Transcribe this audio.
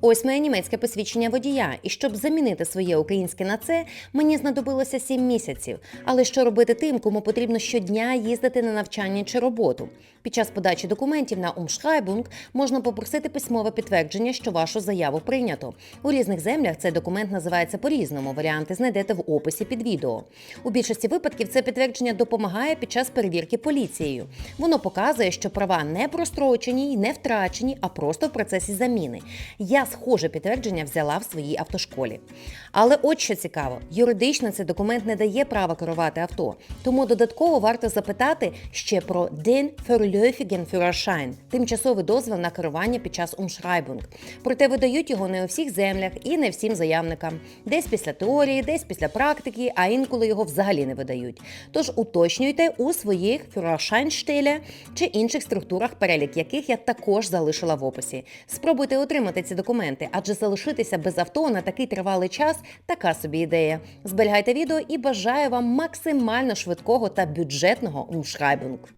Ось моє німецьке посвідчення водія, і щоб замінити своє українське на це, мені знадобилося 7 місяців. Але що робити тим, кому потрібно щодня їздити на навчання чи роботу? Під час подачі документів на Umschreibung можна попросити письмове підтвердження, що вашу заяву прийнято. У різних землях цей документ називається по-різному. Варіанти знайдете в описі під відео. У більшості випадків це підтвердження допомагає під час перевірки поліцією. Воно показує, що права не прострочені й не втрачені, а просто в процесі заміни. Я схоже підтвердження взяла в своїй автошколі. Але от що цікаво, юридично цей документ не дає права керувати авто, тому додатково варто запитати ще про Den Verläufigen Führerschein – тимчасовий дозвіл на керування під час Umschreibung. Проте видають його не у всіх землях і не всім заявникам. Десь після теорії, десь після практики, а інколи його взагалі не видають. Тож уточнюйте у своїх Führerscheinstelle чи інших структурах, перелік яких я також залишила в описі. Спробуйте отримати ці документи, адже залишитися без авто на такий тривалий час така собі ідея. Зберігайте відео і бажаю вам максимально швидкого та бюджетного Umschreibung.